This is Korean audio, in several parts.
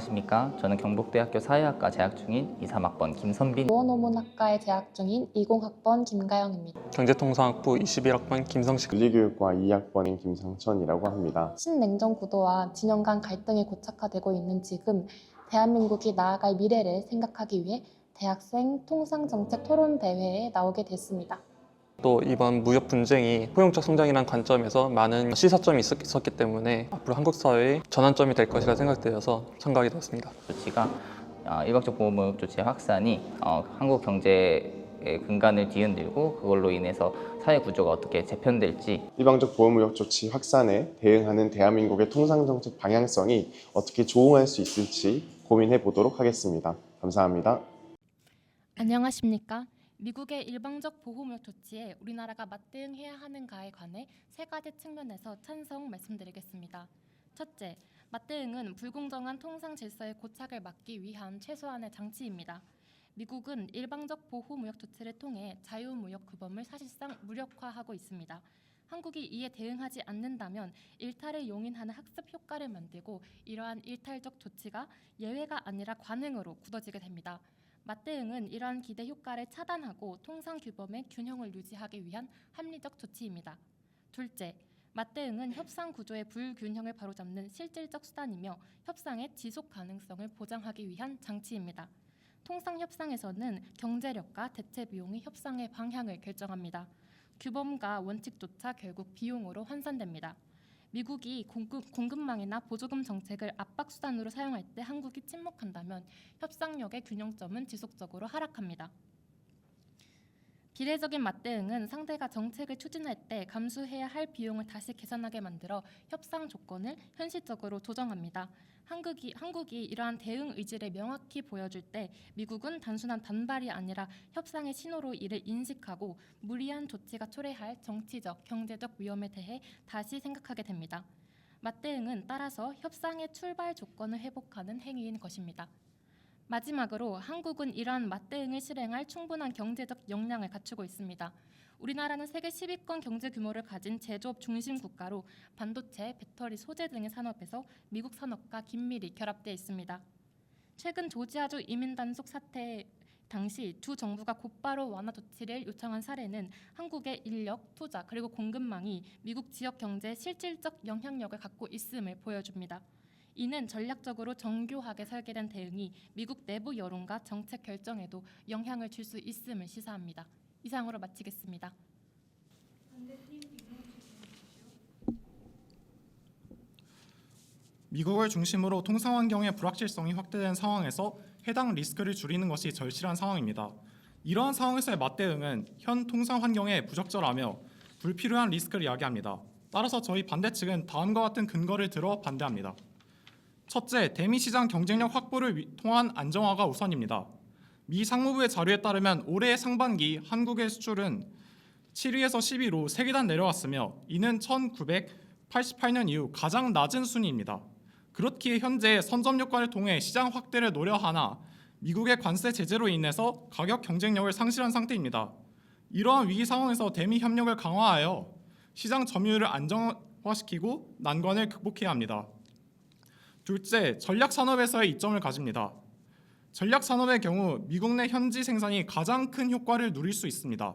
안녕하십니까. 저는 경북대학교 사회학과 재학 중인 2, 3학번 김선빈. 보건노문학과에 재학 중인 20학번 김가영입니다. 경제통상학부 21학번 김성식 물리교육과 2학번인 김상천이라고 합니다. 신냉전 구도와 진영 간 갈등이 고착화되고 있는 지금 대한민국이 나아갈 미래를 생각하기 위해 대학생 통상정책 토론 대회에 나오게 됐습니다. 또 이번 무역 분쟁이 포용적 성장이라는 관점에서 많은 시사점이 있었, 있었 기 때문에 앞으로 한국 사회의 전환점이 될 것이라 생각되어서 참가하게 되었습니다. 조치가 어, 일방적 보호무역 조치의 확산이 어, 한국 경제의 근간을 뒤흔들고 그걸로 인해서 사회 구조가 어떻게 재편될지 일방적 보호무역 조치 확산에 대응하는 대한민국의 통상정책 방향성이 어떻게 조응할 수 있을지 고민해 보도록 하겠습니다. 감사합니다. 안녕하십니까? 미국의 일방적 보호무역 조치에 우리나라가 맞대응해야 하는가에 관해 세 가지 측면에서 찬성 말씀드리겠습니다. 첫째, 맞대응은 불공정한 통상 질서의 고착을 막기 위한 최소한의 장치입니다. 미국은 일방적 보호무역 조치를 통해 자유무역 규범을 사실상 무력화하고 있습니다. 한국이 이에 대응하지 않는다면 일탈을 용인하는 학습 효과를 만들고 이러한 일탈적 조치가 예외가 아니라 관행으로 굳어지게 됩니다. 맞대응은 이러한 기대 효과를 차단하고 통상 규범의 균형을 유지하기 위한 합리적 조치입니다. 둘째, 맞대응은 협상 구조의 불균형을 바로잡는 실질적 수단이며 협상의 지속 가능성을 보장하기 위한 장치입니다. 통상 협상에서는 경제력과 대체 비용이 협상의 방향을 결정합니다. 규범과 원칙조차 결국 비용으로 환산됩니다. 미국이 공급, 공급망이나 보조금 정책을 압박 수단으로 사용할 때 한국이 침묵한다면 협상력의 균형점은 지속적으로 하락합니다. 비례적인 맞대응은 상대가 정책을 추진할 때 감수해야 할 비용을 다시 계산하게 만들어 협상 조건을 현실적으로 조정합니다. 한국이, 한국이 이러한 대응 의지를 명확히 보여줄 때 미국은 단순한 반발이 아니라 협상의 신호로 이를 인식하고 무리한 조치가 초래할 정치적, 경제적 위험에 대해 다시 생각하게 됩니다. 맞대응은 따라서 협상의 출발 조건을 회복하는 행위인 것입니다. 마지막으로 한국은 이러한 맞대응을 실행할 충분한 경제적 역량을 갖추고 있습니다. 우리나라는 세계 10위권 경제 규모를 가진 제조업 중심 국가로 반도체, 배터리, 소재 등의 산업에서 미국 산업과 긴밀히 결합되어 있습니다. 최근 조지아주 이민 단속 사태 당시 두 정부가 곧바로 완화 조치를 요청한 사례는 한국의 인력, 투자 그리고 공급망이 미국 지역 경제에 실질적 영향력을 갖고 있음을 보여줍니다. 이는 전략적으로 정교하게 설계된 대응이 미국 내부 여론과 정책 결정에도 영향을 줄 수 있음을 시사합니다. 이상으로 마치겠습니다. 미국을 중심으로 통상 환경의 불확실성이 확대된 상황에서 해당 리스크를 줄이는 것이 절실한 상황입니다. 이러한 상황에서의 맞대응은 현 통상 환경에 부적절하며 불필요한 리스크를 야기합니다. 따라서 저희 반대 측은 다음과 같은 근거를 들어 반대합니다. 첫째, 대미 시장 경쟁력 확보를 위- 통한 안정화가 우선입니다. 미 상무부의 자료에 따르면 올해 상반기 한국의 수출은 7위에서 10위로 세 계단 내려왔으며 이는 1988년 이후 가장 낮은 순위입니다. 그렇기에 현재 선점 효과를 통해 시장 확대를 노려하나 미국의 관세 제재로 인해서 가격 경쟁력을 상실한 상태입니다. 이러한 위기 상황에서 대미 협력을 강화하여 시장 점유율을 안정화시키고 난관을 극복해야 합니다. 둘째, 전략 산업에서의 이점을 가집니다. 전략 산업의 경우 미국 내 현지 생산이 가장 큰 효과를 누릴 수 있습니다.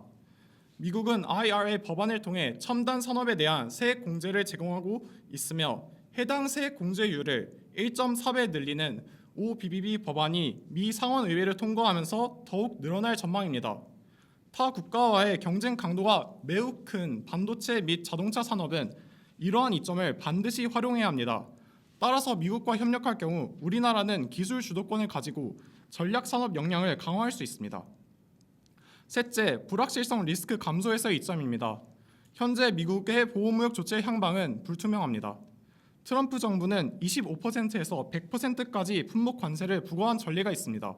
미국은 IRA 법안을 통해 첨단 산업에 대한 세액 공제를 제공하고 있으며 해당 세액 공제율을 1.4배 늘리는 OBBB 법안이 미 상원 의회를 통과하면서 더욱 늘어날 전망입니다. 타 국가와의 경쟁 강도가 매우 큰 반도체 및 자동차 산업은 이러한 이점을 반드시 활용해야 합니다. 따라서 미국과 협력할 경우 우리나라는 기술 주도권을 가지고 전략 산업 역량을 강화할 수 있습니다. 셋째, 불확실성 리스크 감소에서의 이점입니다. 현재 미국의 보호무역 조치의 향방은 불투명합니다. 트럼프 정부는 25%에서 100%까지 품목 관세를 부과한 전례가 있습니다.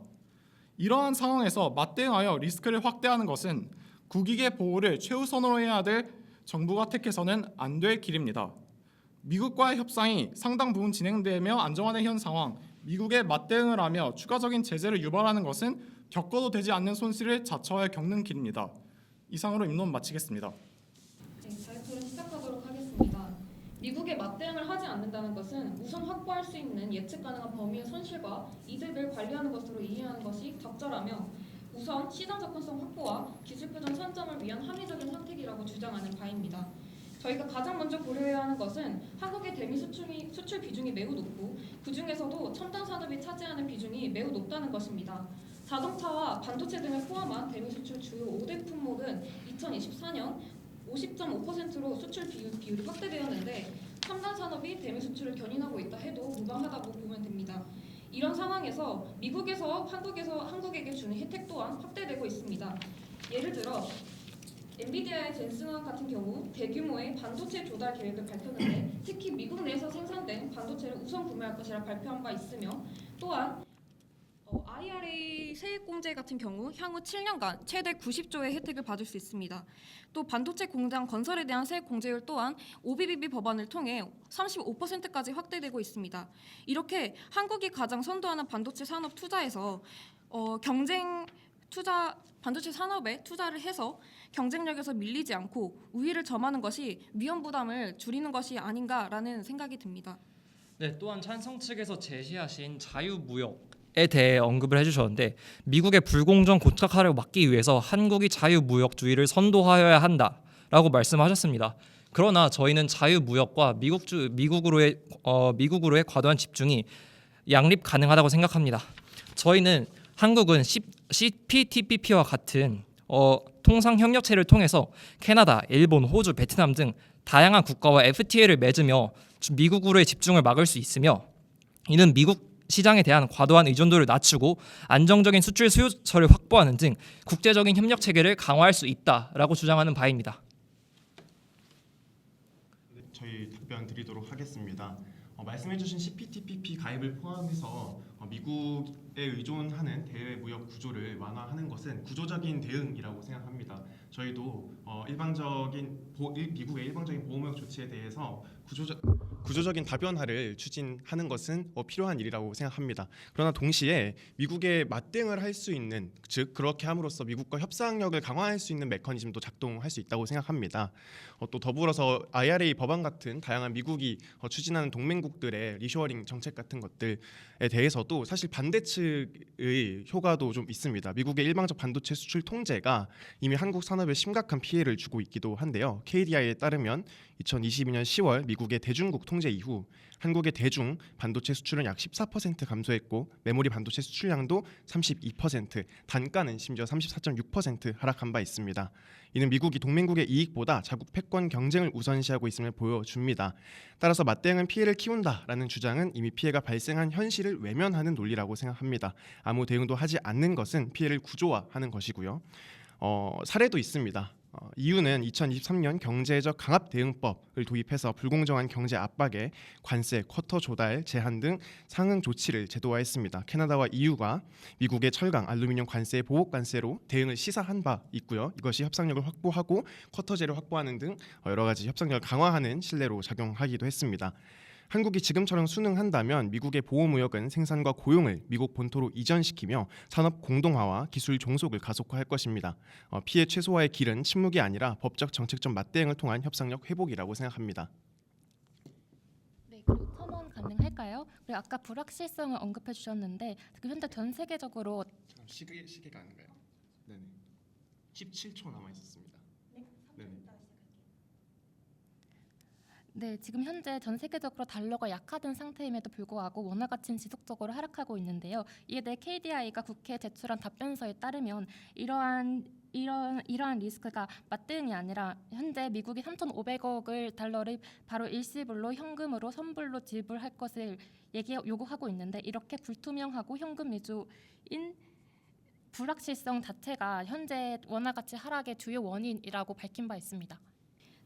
이러한 상황에서 맞대응하여 리스크를 확대하는 것은 국익의 보호를 최우선으로 해야 될 정부가 택해서는 안 될 길입니다. 미국과의 협상이 상당 부분 진행되며 안정화된 현 상황, 미국에 맞대응을 하며 추가적인 제재를 유발하는 것은 겪어도 되지 않는 손실을 자처하여 겪는 길입니다. 이상으로 입론 마치겠습니다. 네, 발표를 시작하도록 하겠습니다. 미국에 맞대응을 하지 않는다는 것은 우선 확보할 수 있는 예측 가능한 범위의 손실과 이득을 관리하는 것으로 이해하는 것이 적절하며 우선 시장 접근성 확보와 기술 표준 선점을 위한 합리적인 선택이라고 주장하는 바입니다. 저희가 가장 먼저 고려해야 하는 것은 한국의 대미 수출이, 수출 비중이 매우 높고 그 중에서도 첨단 산업이 차지하는 비중이 매우 높다는 것입니다. 자동차와 반도체 등을 포함한 대미 수출 주요 5대 품목은 2024년 50.5%로 수출 비율, 비율이 확대되었는데 첨단 산업이 대미 수출을 견인하고 있다 해도 무방하다고 보면 됩니다. 이런 상황에서 미국에서 한국에서 한국에게 주는 혜택 또한 확대되고 있습니다. 예를 들어 엔비디아의 젠슨원 같은 경우 대규모의 반도체 조달 계획을 밝혔는데 특히 미국 내에서 생산된 반도체를 우선 구매할 것이라 발표한 바 있으며 또한 어, IRA 세액공제 같은 경우 향후 7년간 최대 90조의 혜택을 받을 수 있습니다. 또 반도체 공장 건설에 대한 세액 공제율 또한 OBBB 법안을 통해 35%까지 확대되고 있습니다. 이렇게 한국이 가장 선도하는 반도체 산업 투자에서 어, 경쟁 투자 반도체 산업에 투자를 해서 경쟁력에서 밀리지 않고 우위를 점하는 것이 위험 부담을 줄이는 것이 아닌가라는 생각이 듭니다. 네, 또한 찬성 측에서 제시하신 자유무역 에 대해 언급을 해주셨는데 미국의 불공정 고착화를 막기 위해서 한국이 자유무역주의를 선도하여야 한다라고 말씀하셨습니다. 그러나 저희는 자유무역과 미국주 미국으로의 어, 미국으로의 과도한 집중이 양립 가능하다고 생각합니다. 저희는 한국은 C, CPTPP와 같은 어, 통상 협력체를 통해서 캐나다, 일본, 호주, 베트남 등 다양한 국가와 FTA를 맺으며 주- 미국 으로의 집중을 막을 수 있으며 이는 미국 시장에 대한 과도한 의존도를 낮추고 안정적인 수출 수요처를 확보하는 등 국제적인 협력 체계를 강화할 수 있다라고 주장하는 바입니다. 저희 답변 드리도록 하겠습니다. 어, 말씀해주신 CPTPP 가입을 포함해서 어, 미국에 의존하는 대외 무역 구조를 완화하는 것은 구조적인 대응이라고 생각합니다. 저희도 어, 일방적인 보, 일, 미국의 일방적인 보호무역 조치에 대해서 구조적 구조적인 다변화를 추진하는 것은 어, 필요한 일이라고 생각합니다. 그러나 동시에 미국에 맞대응을 할 수 있는 즉 그렇게 함으로써 미국과 협상력을 강화할 수 있는 메커니즘도 작동할 수 있다고 생각합니다. 어, 또 더불어서 IRA 법안 같은 다양한 미국이 어, 추진하는 동맹국들의 리쇼어링 정책 같은 것들에 대해서도 사실 반대 측의 효과도 좀 있습니다. 미국의 일방적 반도체 수출 통제가 이미 한국 산업에 심각한 피해를 주고 있기도 한데요. KDI에 따르면 2022년 10월 미국 의 대중국 통제 이후 한국의 대중 반도체 수출은 약 14% 감소했고 메모리 반도체 수출량도 32%, 단가는 심지어 34.6% 하락한 바 있습니다. 이는 미국이 동맹국의 이익보다 자국 패권 경쟁을 우선시하고 있음을 보여줍니다. 따라서 맞대응은 피해를 키운다라는 주장은 이미 피해가 발생한 현실을 외면하는 논리라고 생각합니다. 아무 대응도 하지 않는 것은 피해를 구조화하는 것이고요. 어, 사례도 있습니다. 어, 이유는 2023년 경제적 강압 대응법을 도입해서 불공정한 경제 압박에 관세, 쿼터 조달, 제한 등 상응 조치를 제도화했습니다. 캐나다와 EU가 미국의 철강, 알루미늄 관세의 보복 관세로 대응을 시사한 바 있고요. 이것이 협상력을 확보하고 쿼터제를 확보하는 등 여러 가지 협상력을 강화하는 신뢰로 작용하기도 했습니다. 한국이 지금처럼 순응한다면 미국의 보호무역은 생산과 고용을 미국 본토로 이전시키며 산업 공동화와 기술 종속을 가속화할 것입니다. 어, 피해 최소화의 길은 침묵이 아니라 법적 정책적 맞대응을 통한 협상력 회복이라고 생각합니다. 네, 그리고 가능할까요? 그리고 아까 불확실성을 언급해 주셨는데 지금 현재 전 세계적으로 시계 시계가 아닌가요? 네네. 17초 남아 있었습니다. 네. 네, 지금 현재 전 세계적으로 달러가 약화된 상태임에도 불구하고 원화 가치는 지속적으로 하락하고 있는데요. 이에 대해 KDI가 국회에 제출한 답변서에 따르면 이러한 이런 이러한 리스크가 맞대응이 아니라 현재 미국이 3,500억을 달러를 바로 일시불로 현금으로 선불로 지불할 것을 얘기 요구하고 있는데 이렇게 불투명하고 현금 위주인 불확실성 자체가 현재 원화 가치 하락의 주요 원인이라고 밝힌 바 있습니다.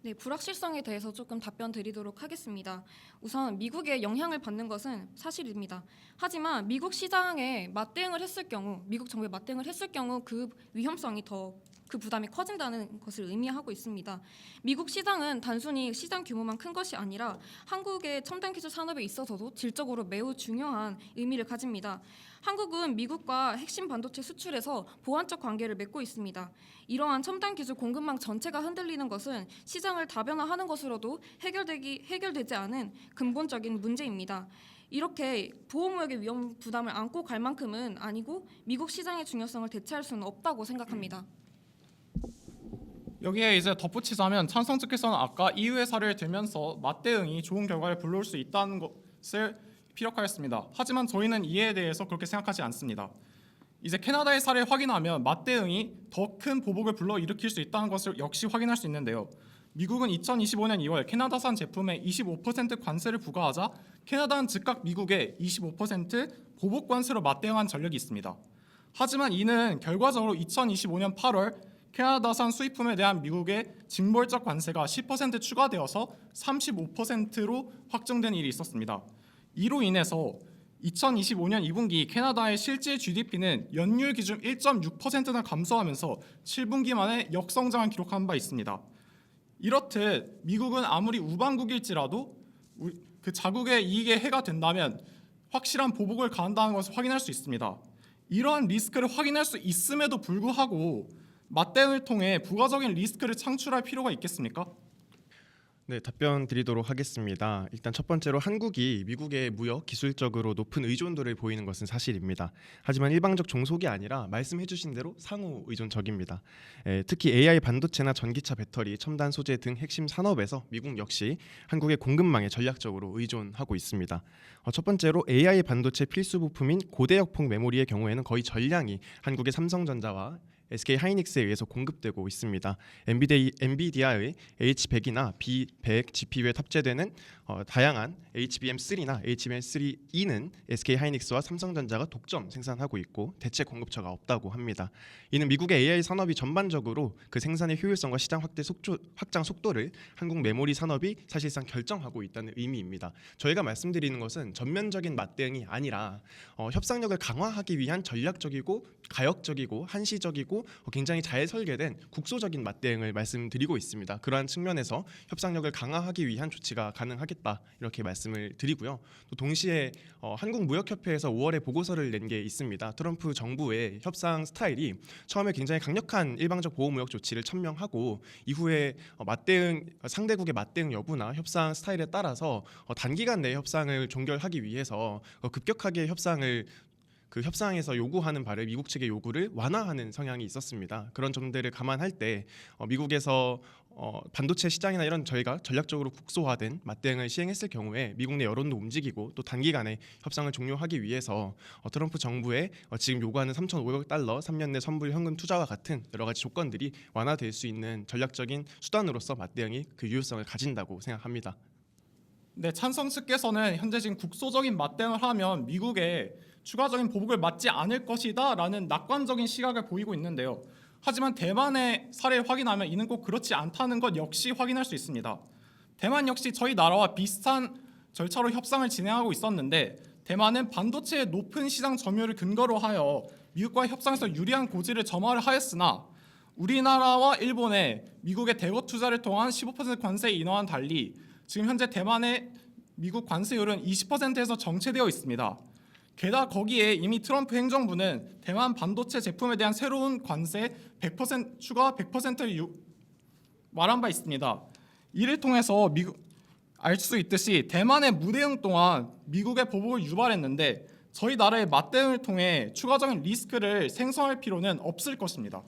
네, 불확실성에 대해서 조금 답변 드리도록 하겠습니다. 우선 미국의 영향을 받는 것은 사실입니다. 하지만 미국 시장에 맞대응을 했을 경우, 미국 정부에 맞대응을 했을 경우 그 위험성이 더 그 부담이 커진다는 것을 의미하고 있습니다. 미국 시장은 단순히 시장 규모만 큰 것이 아니라 한국의 첨단 기술 산업에 있어서도 질적으로 매우 중요한 의미를 가집니다. 한국은 미국과 핵심 반도체 수출에서 보완적 관계를 맺고 있습니다. 이러한 첨단 기술 공급망 전체가 흔들리는 것은 시장을 다변화하는 것으로도 해결되기 해결되지 않은 근본적인 문제입니다. 이렇게 보호무역의 위험 부담을 안고 갈 만큼은 아니고 미국 시장의 중요성을 대체할 수는 없다고 생각합니다. 여기에 이제 덧붙이자면 찬성 측에서는 아까 EU의 사례를 들면서 맞대응이 좋은 결과를 불러올 수 있다는 것을 피력하였습니다. 하지만 저희는 이에 대해서 그렇게 생각하지 않습니다. 이제 캐나다의 사례를 확인하면 맞대응이 더 큰 보복을 불러 일으킬 수 있다는 것을 역시 확인할 수 있는데요. 미국은 2025년 2월 캐나다산 제품에 25% 관세를 부과하자 캐나다는 즉각 미국에 25% 보복 관세로 맞대응한 전력이 있습니다. 하지만 이는 결과적으로 2025년 8월 캐나다산 수입품에 대한 미국의 징벌적 관세가 10% 추가되어서 35%로 확정된 일이 있었습니다. 이로 인해서 2025년 2분기 캐나다의 실질 GDP는 연율 기준 1.6%나 감소하면서 7분기 만에 역성장을 기록한 바 있습니다. 이렇듯 미국은 아무리 우방국일지라도 그 자국의 이익에 해가 된다면 확실한 보복을 가한다는 것을 확인할 수 있습니다. 이러한 리스크를 확인할 수 있음에도 불구하고 맞대응을 통해 부가적인 리스크를 창출할 필요가 있겠습니까? 네, 답변 드리도록 하겠습니다. 일단 첫 번째로 한국이 미국의 무역 기술적으로 높은 의존도를 보이는 것은 사실입니다. 하지만 일방적 종속이 아니라 말씀해 주신 대로 상호 의존적입니다. 에, 특히 AI 반도체나 전기차 배터리, 첨단 소재 등 핵심 산업에서 미국 역시 한국의 공급망에 전략적으로 의존하고 있습니다. 어, 첫 번째로 AI 반도체 필수 부품인 고대역폭 메모리의 경우에는 거의 전량이 한국의 삼성전자와 SK 하이닉스에 의해서 공급되고 있습니다. 엔비디, 엔비디아의 H100이나 B100 GPU에 탑재되는 어, 다양한 HBM3나 HBM3E는 SK 하이닉스와 삼성전자가 독점 생산하고 있고 대체 공급처가 없다고 합니다. 이는 미국의 AI 산업이 전반적으로 그 생산의 효율성과 시장 확대 속조, 확장 속도를 한국 메모리 산업이 사실상 결정하고 있다는 의미입니다. 저희가 말씀드리는 것은 전면적인 맞대응이 아니라 어, 협상력을 강화하기 위한 전략적이고 가역적이고 한시적이고 어, 굉장히 잘 설계된 국소적인 맞대응을 말씀드리고 있습니다. 그러한 측면에서 협상력을 강화하기 위한 조치가 가능하겠다 이렇게 말씀을 드리고요. 또 동시에 어, 한국무역협회에서 5월에 보고서를 낸 게 있습니다. 트럼프 정부의 협상 스타일이 처음에 굉장히 강력한 일방적 보호무역 조치를 천명하고 이후에 어, 맞대응 상대국의 맞대응 여부나 협상 스타일에 따라서 어, 단기간 내 협상을 종결하기 위해서 어, 급격하게 협상을 그 협상에서 요구하는 바를 미국 측의 요구를 완화하는 성향이 있었습니다. 그런 점들을 감안할 때 어, 미국에서 어, 반도체 시장이나 이런 저희가 전략적으로 국소화된 맞대응을 시행했을 경우에 미국 내 여론도 움직이고 또 단기간에 협상을 종료하기 위해서 어, 트럼프 정부의 어, 지금 요구하는 3,500억 달러 3년 내 선불 현금 투자와 같은 여러 가지 조건들이 완화될 수 있는 전략적인 수단으로서 맞대응이 그 유효성을 가진다고 생각합니다. 네, 찬성 측께서는 현재 지금 국소적인 맞대응을 하면 미국에 추가적인 보복을 맞지 않을 것이다 라는 낙관적인 시각을 보이고 있는데요. 하지만 대만의 사례를 확인하면 이는 꼭 그렇지 않다는 것 역시 확인할 수 있습니다. 대만 역시 저희 나라와 비슷한 절차로 협상을 진행하고 있었는데 대만은 반도체의 높은 시장 점유율을 근거로 하여 미국과 협상에서 유리한 고지를 점화를 하였으나 우리나라와 일본의 미국의 대거 투자를 통한 15% 관세 인하와는 달리 지금 현재 대만의 미국 관세율은 20%에서 정체되어 있습니다. 게다가 거기에 이미 트럼프 행정부는 대만 반도체 제품에 대한 새로운 관세 100% 추가 100%를 유, 말한 바 있습니다. 이를 통해서 미국 알 수 있듯이 대만의 무대응 동안 미국의 보복을 유발했는데 저희 나라의 맞대응을 통해 추가적인 리스크를 생성할 필요는 없을 것입니다.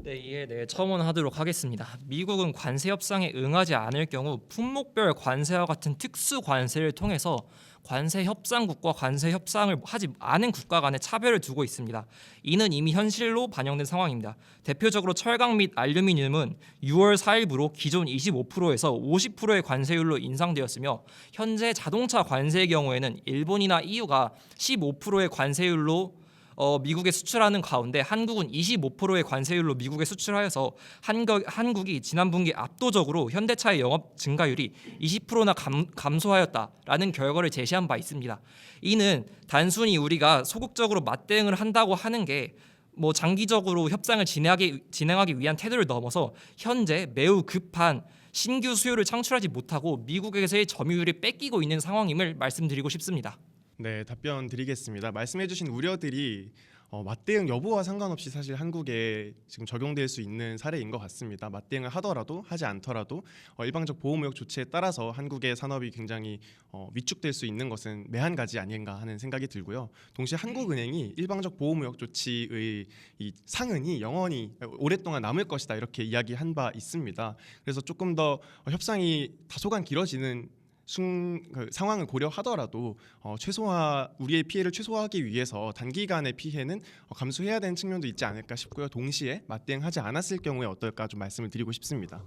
네, 이에 대해 첨언하도록 하겠습니다. 미국은 관세 협상에 응하지 않을 경우 품목별 관세와 같은 특수 관세를 통해서 관세 협상국과 관세 협상을 하지 않은 국가 간의 차별을 두고 있습니다. 이는 이미 현실로 반영된 상황입니다. 대표적으로 철강 및 알루미늄은 6월 4일부로 기존 25%에서 50%의 관세율로 인상되었으며 현재 자동차 관세의 경우에는 일본이나 EU가 15%의 관세율로 어, 미국에 수출하는 가운데 한국은 25%의 관세율로 미국에 수출하여서 한국, 한국이 지난 분기 압도적으로 현대차의 영업 증가율이 20%나 감, 감소하였다라는 결과를 제시한 바 있습니다. 이는 단순히 우리가 소극적으로 맞대응을 한다고 하는 게뭐 장기적으로 협상을 진행하기 진행하기 위한 태도를 넘어서 현재 매우 급한 신규 수요를 창출하지 못하고 미국에서의 점유율이 뺏기고 있는 상황임을 말씀드리고 싶습니다. 네, 답변 드리겠습니다. 말씀해주신 우려들이 어, 맞대응 여부와 상관없이 사실 한국에 지금 적용될 수 있는 사례인 것 같습니다. 맞대응을 하더라도 하지 않더라도 어, 일방적 보호무역 조치에 따라서 한국의 산업이 굉장히 어, 위축될 수 있는 것은 매한가지 아닌가 하는 생각이 들고요. 동시에 한국은행이 일방적 보호무역 조치의 이 상흔이 영원히 오랫동안 남을 것이다 이렇게 이야기한 바 있습니다. 그래서 조금 더 어, 협상이 다소간 길어지는 순, 그 상황을 고려하더라도 어, 최소화 우리의 피해를 최소화하기 위해서 단기간의 피해는 어, 감수해야 되는 측면도 있지 않을까 싶고요. 동시에 맞대응하지 않았을 경우에 어떨까 좀 말씀을 드리고 싶습니다.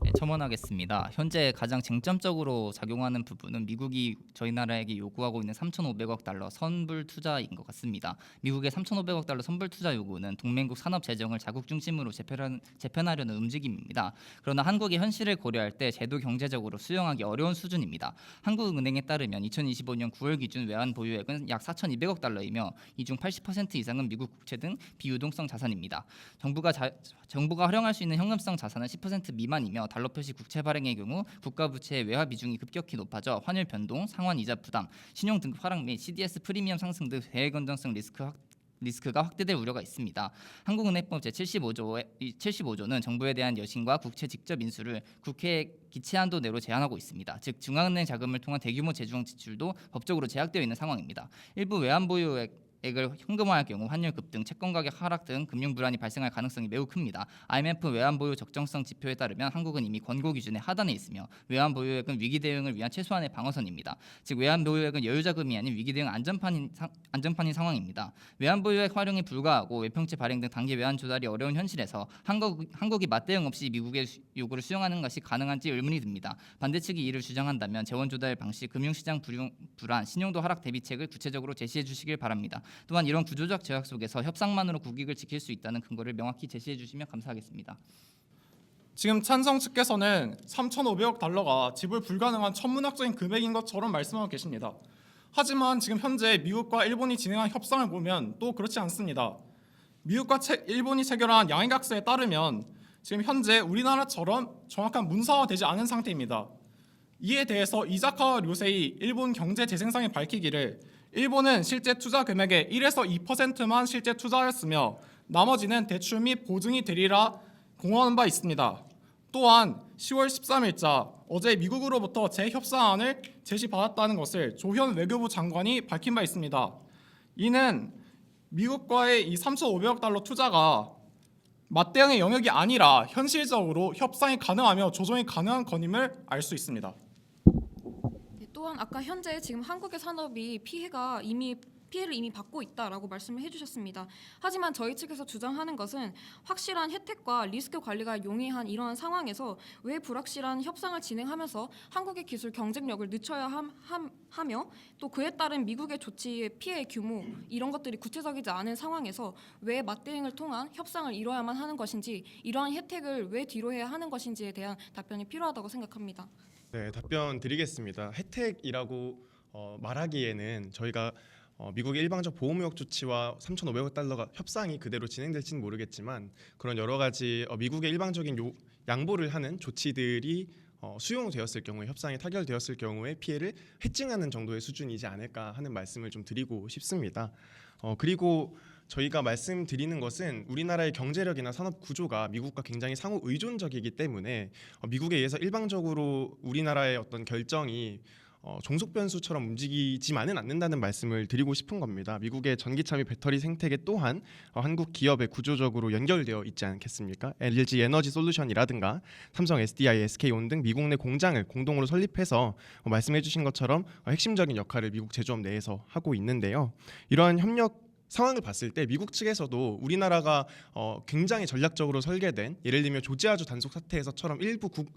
네, 첨언하겠습니다. 현재 가장 쟁점적으로 작용하는 부분은 미국이 저희 나라에게 요구하고 있는 3,500억 달러 선불 투자인 것 같습니다. 미국의 3,500억 달러 선불 투자 요구는 동맹국 산업 재정을 자국 중심으로 재편하는, 재편 하려는 움직임입니다. 그러나 한국의 현실을 고려할 때 제도 경제적으로 수용하기 어려운 수준입니다. 한국은행에 따르면 2025년 9월 기준 외환 보유액은 약 4,200억 달러이며 이 중 80% 이상은 미국 국채 등 비유동성 자산입니다. 정부가 자, 정부가 활용할 수 있는 현금성 자산은 10% 미만이며 달러 표시 국채 발행의 경우 국가 부채의 외화 비중이 급격히 높아져 환율 변동, 상환 이자 부담, 신용 등급 하락 및 CDS 프리미엄 상승 등 대외 건전성 리스크 확 리스크가 확대될 우려가 있습니다. 한국은행법 제75조의 75조는 정부에 대한 여신과 국채 직접 인수를 국회 기체 한도 내로 제한하고 있습니다. 즉 중앙은행 자금을 통한 대규모 재정 지출도 법적으로 제약되어 있는 상황입니다. 일부 외환 보유액 액을 현금화할 경우 환율 급등, 채권 가격 하락 등 금융 불안이 발생할 가능성이 매우 큽니다. IMF 외환 보유 적정성 지표에 따르면 한국은 이미 권고 기준의 하단에 있으며 외환 보유액은 위기 대응을 위한 최소한의 방어선입니다. 즉 외환 보유액은 여유 자금이 아닌 위기 대응 안전판인 상, 안전판인 상황입니다. 외환 보유액 활용이 불가하고 외평채 발행 등 단기 외환 조달이 어려운 현실에서 한국, 한국이 맞대응 없이 미국의 수- 요구를 수용하는 것이 가능한지 의문이 듭니다. 반대 측이 이를 주장한다면 재원 조달 방식, 금융시장 불안, 신용도 하락 대비책을 구체적으로 제시해 주시길 바랍니다. 또한 이런 구조적 제약 속에서 협상만으로 국익을 지킬 수 있다는 근거를 명확히 제시해 주시면 감사하겠습니다. 지금 찬성 측께서는 3,500억 달러가 지불 불가능한 천문학적인 금액인 것처럼 말씀하고 계십니다. 하지만 지금 현재 미국과 일본이 진행한 협상을 보면 또 그렇지 않습니다. 미국과 체- 일본이 체결한 양해각서에 따르면 지금 현재 우리나라처럼 정확한 문서화되지 않은 상태입니다. 이에 대해서 이자카와 료세이 일본 경제재생상이 밝히기를 일본은 실제 투자 금액의 1에서 2%만 실제 투자하였으며 나머지는 대출 및 보증이 되리라 공언한 바 있습니다. 또한 10월 13일자 어제 미국으로부터 재협상안을 제시받았다는 것을 조현 외교부 장관이 밝힌 바 있습니다. 이는 미국과의 이 3,500억 달러 투자가 맞대응의 영역이 아니라 현실적으로 협상이 가능하며 조정이 가능한 건임을 알 수 있습니다. 네, 또한 아까 현재 지금 한국의 산업이 피해가 이미 피해를 이미 받고 있다라고 말씀을 해주셨습니다. 하지만 저희 측에서 주장하는 것은 확실한 혜택과 리스크 관리가 용이한 이러한 상황에서 왜 불확실한 협상을 진행하면서 한국의 기술 경쟁력을 늦춰야 함, 함, 하며 또 그에 따른 미국의 조치의 피해 규모 이런 것들이 구체적이지 않은 상황에서 왜 맞대응을 통한 협상을 이뤄야만 하는 것인지 이러한 혜택을 왜 뒤로 해야 하는 것인지에 대한 답변이 필요하다고 생각합니다. 네, 답변 드리겠습니다. 혜택이라고 어, 말하기에는 저희가 어, 미국의 일방적 보호무역 조치와 3,500억 달러가 협상이 그대로 진행될지는 모르겠지만 그런 여러 가지 어, 미국의 일방적인 요, 양보를 하는 조치들이 어, 수용되었을 경우에 협상이 타결되었을 경우에 피해를 해증하는 정도의 수준이지 않을까 하는 말씀을 좀 드리고 싶습니다. 어, 그리고 저희가 말씀드리는 것은 우리나라의 경제력이나 산업 구조가 미국과 굉장히 상호 의존적이기 때문에 어, 미국에 의해서 일방적으로 우리나라의 어떤 결정이 어, 종속 변수처럼 움직이지만은 않는다는 말씀을 드리고 싶은 겁니다. 미국의 전기차 및 배터리 생태계 또한 어, 한국 기업에 구조적으로 연결되어 있지 않겠습니까? LG 에너지 솔루션이라든가 삼성 SDI, SK온 등 미국 내 공장을 공동으로 설립해서 어, 말씀해주신 것처럼 어, 핵심적인 역할을 미국 제조업 내에서 하고 있는데요. 이러한 협력 상황을 봤을 때 미국 측에서도 우리나라가 어, 굉장히 전략적으로 설계된 예를 들면 조지아주 단속 사태에서처럼 일부 국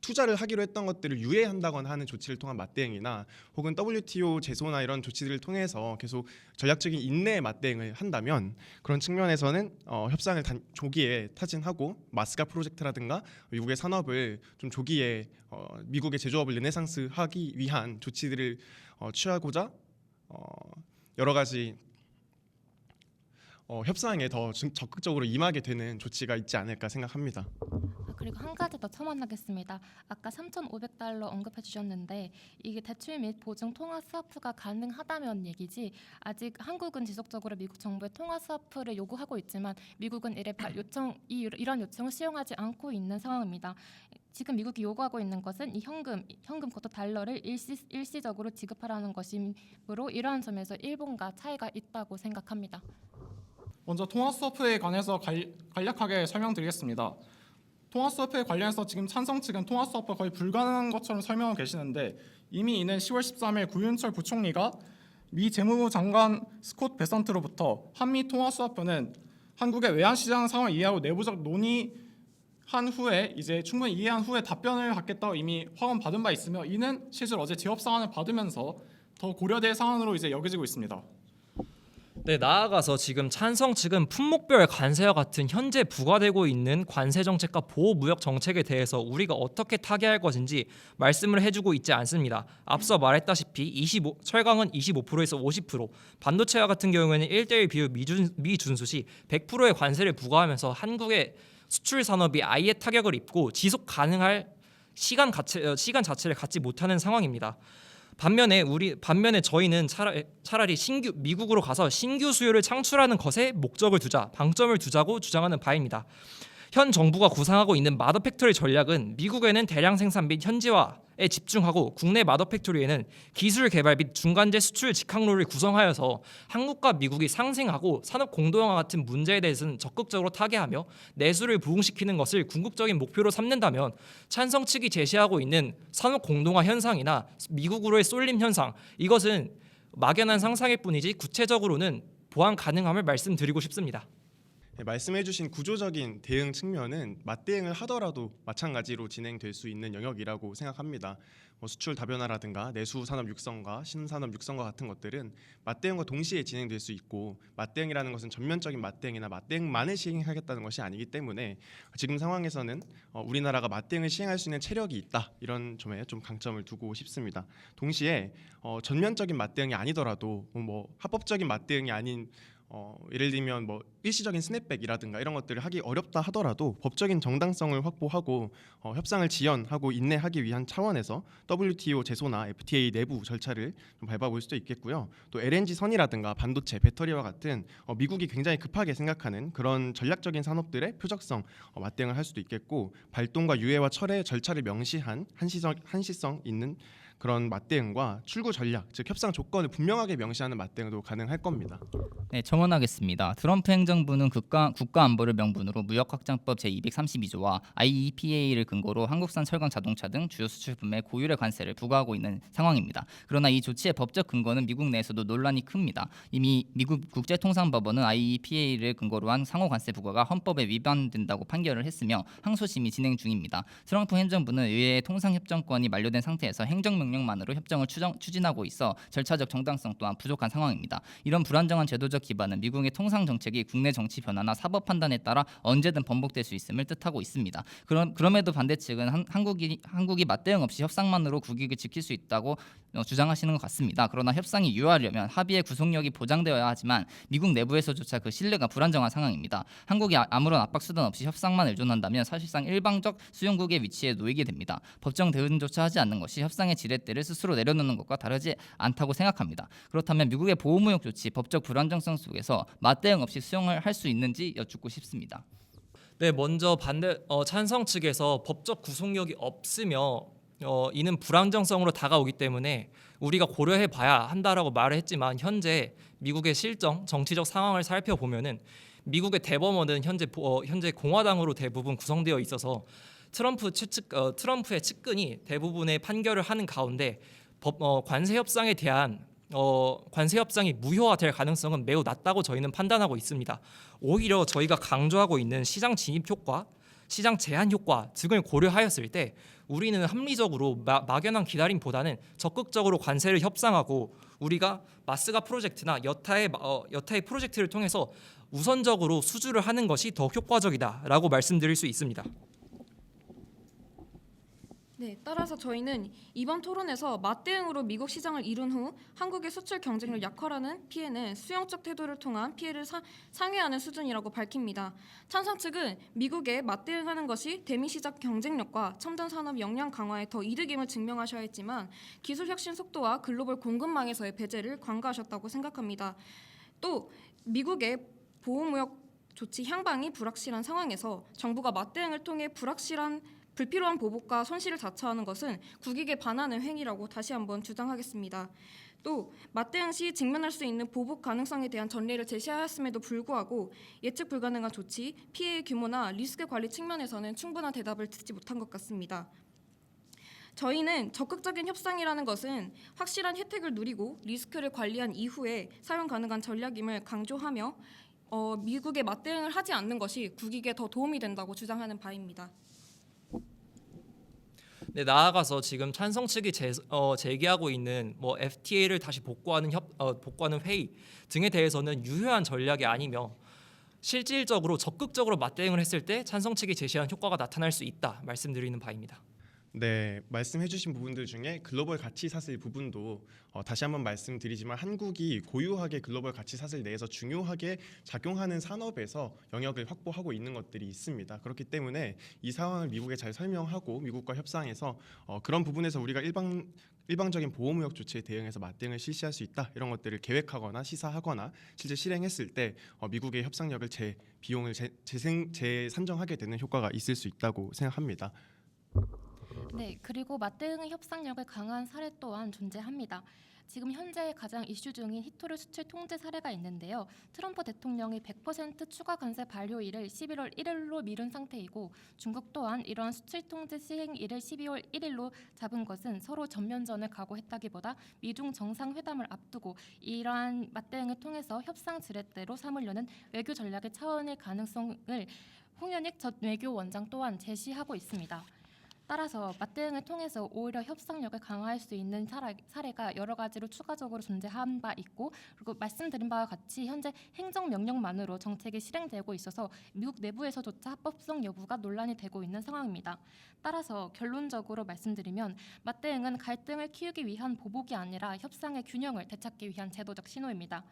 투자를 하기로 했던 것들을 유예한다거나 하는 조치를 통한 맞대응이나 혹은 WTO 제소나 이런 조치들을 통해서 계속 전략적인 인내의 맞대응을 한다면 그런 측면에서는 어, 협상을 단, 조기에 타진하고 마스가 프로젝트라든가 미국의 산업을 좀 조기에 어, 미국의 제조업을 르네상스하기 위한 조치들을 어, 취하고자 어, 여러 가지 어, 협상에 더 중- 적극적으로 임하게 되는 조치가 있지 않을까 생각합니다. 아, 그리고 한 가지 더 첨언하겠습니다. 아까 3,500달러 언급해 주셨는데 이게 대출 및 보증 통화 스와프가 가능하다면 얘기지 아직 한국은 지속적으로 미국 정부의 통화 스와프를 요구하고 있지만 미국은 이래 바- 요청 이 이런 요청을 수용하지 않고 있는 상황입니다. 지금 미국이 요구하고 있는 것은 이 현금 현금 그것도 달러를 일시 일시적으로 지급하라는 것이므로 이러한 점에서 일본과 차이가 있다고 생각합니다. 먼저 통화 스와프에 관해서 간- 간략하게 설명드리겠습니다. 통화 스와프에 관련해서 지금 찬성 측은 스와프가 거의 불가능한 것처럼 설명하고 계시는데 이미 이는 10월 13일 구윤철 부총리가 미 재무부 장관 스콧 베선트로부터 한미 통화 스와프는 한국의 외환 시장 상황을 이해하고 내부적 논의 한 후에 이제 충분히 이해한 후에 답변을 받겠다고 이미 확언 받은 바 있으며 이는 실제로 어제 재협 사안을 받으면서 더 고려될 사안으로 이제 여겨지고 있습니다. 네, 나아가서 지금 찬성 측은 품목별 관세와 같은 현재 부과되고 있는 관세 정책과 보호 무역 정책에 대해서 우리가 어떻게 타개할 것인지 말씀을 해주고 있지 않습니다. 앞서 말했다시피 25, 철강은 25%에서 50%, 반도체와 같은 경우에는 1대1 비율 미준, 미준수 시 100%의 관세를 부과하면서 한국의 수출 산업이 아예 타격을 입고 지속 가능할 시간 가치, 어, 시간 자체를 갖지 못하는 상황입니다. 반면에 우리 반면에 저희는 차라리, 차라리 신규 미국으로 가서 신규 수요를 창출하는 것에 목적을 두자 방점을 두자고 주장하는 바입니다. 현 정부가 구상하고 있는 마더 팩토리 전략은 미국에는 대량 생산 및 현지화에 집중하고 국내 마더 팩토리에는 기술 개발 및 중간재 수출 직항로를 구성하여서 한국과 미국이 상생하고 산업 공동화 같은 문제에 대해서는 적극적으로 타개하며 내수를 부흥시키는 것을 궁극적인 목표로 삼는다면 찬성 측이 제시하고 있는 산업 공동화 현상이나 미국으로의 쏠림 현상 이것은 막연한 상상일 뿐이지 구체적으로는 보완 가능함을 말씀드리고 싶습니다. 네, 말씀해주신 구조적인 대응 측면은 맞대응을 하더라도 마찬가지로 진행될 수 있는 영역이라고 생각합니다. 뭐 수출 다변화라든가 내수 산업 육성과 신산업 육성과 같은 것들은 맞대응과 동시에 진행될 수 있고 맞대응이라는 것은 전면적인 맞대응이나 맞대응만을 시행하겠다는 것이 아니기 때문에 지금 상황에서는 어, 우리나라가 맞대응을 시행할 수 있는 체력이 있다 이런 점에 좀 강점을 두고 싶습니다. 동시에 어, 전면적인 맞대응이 아니더라도 뭐 합법적인 맞대응이 아닌 어, 예를 들면 뭐 일시적인 스냅백이라든가 이런 것들을 하기 어렵다 하더라도 법적인 정당성을 확보하고 어, 협상을 지연하고 인내하기 위한 차원에서 WTO 제소나 FTA 내부 절차를 좀 밟아볼 수도 있겠고요. 또 LNG 선이라든가 반도체, 배터리와 같은 어, 미국이 굉장히 급하게 생각하는 그런 전략적인 산업들의 표적성 어, 맞대응을 할 수도 있겠고 발동과 유해와 철의 절차를 명시한 한시성 한시성 있는 그런 맞대응과 출구 전략, 즉 협상 조건을 분명하게 명시하는 맞대응도 가능할 겁니다. 네, 청원하겠습니다. 트럼프 행정부는 국가 국가 안보를 명분으로 무역 확장법 제232조와 IEPA를 근거로 한국산 철강 자동차 등 주요 수출 품에 고율의 관세를 부과하고 있는 상황입니다. 그러나 이 조치의 법적 근거는 미국 내에서도 논란이 큽니다. 이미 미국 국제통상법원은 IEPA를 근거로 한 상호 관세 부과가 헌법에 위반된다고 판결을 했으며 항소심이 진행 중입니다. 트럼프 행정부는 의회의 통상협정권이 만료된 상태에서 행정명령만으로 협정을 추정, 추진하고 있어 절차적 정당성 또한 부족한 상황입니다. 이런 불안정한 제도적 기반은 미국의 통상 정책이 국내 정치 변화나 사법 판단에 따라 언제든 번복될 수 있음을 뜻하고 있습니다. 그럼 그럼에도 반대 측은 한, 한국이 한국이 맞대응 없이 협상만으로 국익을 지킬 수 있다고 어, 주장하시는 것 같습니다. 그러나 협상이 유효하려면 합의의 구속력이 보장되어야 하지만 미국 내부에서조차 그 신뢰가 불안정한 상황입니다. 한국이 아- 아무런 압박 수단 없이 협상만 의존한다면 사실상 일방적 수용국의 위치에 놓이게 됩니다. 법정 대응조차 하지 않는 것이 협상의 지렛대를 스스로 내려놓는 것과 다르지 않다고 생각합니다. 그렇다면 미국의 보호무역 조치, 법적 불안정성 속에서 맞대응 없이 수용을 할 수 있는지 여쭙고 싶습니다. 네, 먼저 반대 어, 찬성 측에서 법적 구속력이 없으며 어, 이는 불안정성으로 다가오기 때문에 우리가 고려해 봐야 한다라고 말을 했지만 현재 미국의 실정 정치적 상황을 살펴보면은 미국의 대법원은 현재 보- 어, 현재 공화당으로 대부분 구성되어 있어서 트럼프 측 어, 트럼프의 측근이 대부분의 판결을 하는 가운데 법 어, 관세 협상에 대한 어, 관세 협상이 무효화될 가능성은 매우 낮다고 저희는 판단하고 있습니다. 오히려 저희가 강조하고 있는 시장 진입 효과, 시장 제한 효과 등을 고려하였을 때 우리는 합리적으로 마, 막연한 기다림보다는 적극적으로 관세를 협상하고 우리가 마스가 프로젝트나 여타의 마- 어, 여타의 프로젝트를 통해서 우선적으로 수주를 하는 것이 더 효과적이다라고 말씀드릴 수 있습니다. 네, 따라서 저희는 이번 토론에서 맞대응으로 미국 시장을 이룬 후 한국의 수출 경쟁력 약화라는 피해는 수용적 태도를 통한 피해를 사- 상회하는 수준이라고 밝힙니다. 찬성 측은 미국에 맞대응하는 것이 대미 시장 경쟁력과 첨단 산업 역량 강화에 더 이득임을 증명하셔야 했지만 기술 혁신 속도와 글로벌 공급망에서의 배제를 관가하셨다고 생각합니다. 또 미국의 보호무역 조치 향방이 불확실한 상황에서 정부가 맞대응을 통해 불확실한 불필요한 보복과 손실을 자처하는 것은 국익에 반하는 행위라고 다시 한번 주장하겠습니다. 또 맞대응 시 직면할 수 있는 보복 가능성에 대한 전례를 제시하였음에도 불구하고 예측 불가능한 조치, 피해의 규모나 리스크 관리 측면에서는 충분한 대답을 듣지 못한 것 같습니다. 저희는 적극적인 협상이라는 것은 확실한 혜택을 누리고 리스크를 관리한 이후에 사용 가능한 전략임을 강조하며 어, 미국에 맞대응을 하지 않는 것이 국익에 더 도움이 된다고 주장하는 바입니다. 네, 나아가서 지금 찬성 측이 제, 어, 제기하고 있는 뭐 FTA를 다시 복구하는 협, 어, 복구하는 회의 등에 대해서는 유효한 전략이 아니며 실질적으로 적극적으로 맞대응을 했을 때 찬성 측이 제시한 효과가 나타날 수 있다 말씀드리는 바입니다. 네, 말씀해주신 부분들 중에 글로벌 가치 사슬 부분도 어, 다시 한번 말씀드리지만 한국이 고유하게 글로벌 가치 사슬 내에서 중요하게 작용하는 산업에서 영역을 확보하고 있는 것들이 있습니다. 그렇기 때문에 이 상황을 미국에 잘 설명하고 미국과 협상해서 어, 그런 부분에서 우리가 일방 일방적인 보호무역 조치에 대응해서 맞대응을 실시할 수 있다 이런 것들을 계획하거나 시사하거나 실제 실행했을 때 어, 미국의 협상력을 재 비용을 재, 재생 재산정하게 되는 효과가 있을 수 있다고 생각합니다. 네, 그리고 맞대응의 협상력을 강화한 사례 또한 존재합니다. 지금 현재 가장 이슈 중인 히토류 수출 통제 사례가 있는데요. 트럼프 대통령이 100% 추가 관세 발효일을 11월 1일로 미룬 상태이고 중국 또한 이러한 수출 통제 시행일을 12월 1일로 잡은 것은 서로 전면전을 각오했다기보다 미중 정상회담을 앞두고 이러한 맞대응을 통해서 협상 지렛대로 삼으려는 외교 전략의 차원의 가능성을 홍현익 전 외교원장 또한 제시하고 있습니다. 따라서 맞대응을 통해서 오히려 협상력을 강화할 수 있는 사례, 사례 가 여러 가지로 추가적으로 존재한 바 있고 그리고 말씀드린 바와 같이 현재 행정 명령만으로 정책이 실행되고 있어서 미국 내부에서조차 합법성 여부가 논란이 되고 있는 상황입니다. 따라서 결론적으로 말씀드리면 맞대응은 갈등을 키우기 위한 보복이 아니라 협상의 균형을 되찾기 위한 제도적 신호입니다.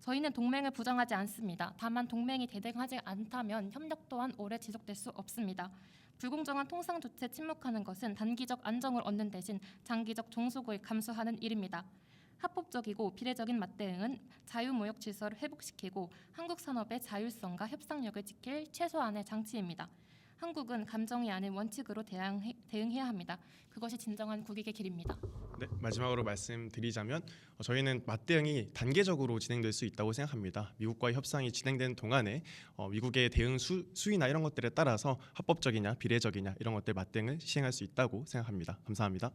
저희는 동맹을 부정하지 않습니다. 다만 동맹이 대등하지 않다면 협력 또한 오래 지속될 수 없습니다. 불공정한 통상 조치에 침묵하는 것은 단기적 안정을 얻는 대신 장기적 종속을 감수하는 일입니다. 합법적이고 비례적인 맞대응은 자유무역 질서를 회복시키고 한국 산업의 자율성과 협상력을 지킬 최소한의 장치입니다. 한국은 감정이 아닌 원칙으로 대항해, 대응해야 합니다. 그것이 진정한 국익의 길입니다. 네, 마지막으로 말씀드리자면 어, 저희는 맞대응이 단계적으로 진행될 수 있다고 생각합니다. 미국과의 협상이 진행되는 동안에 어, 미국의 대응 수, 수위나 이런 것들에 따라서 합법적이냐 비례적이냐 이런 것들 맞대응을 시행할 수 있다고 생각합니다. 감사합니다.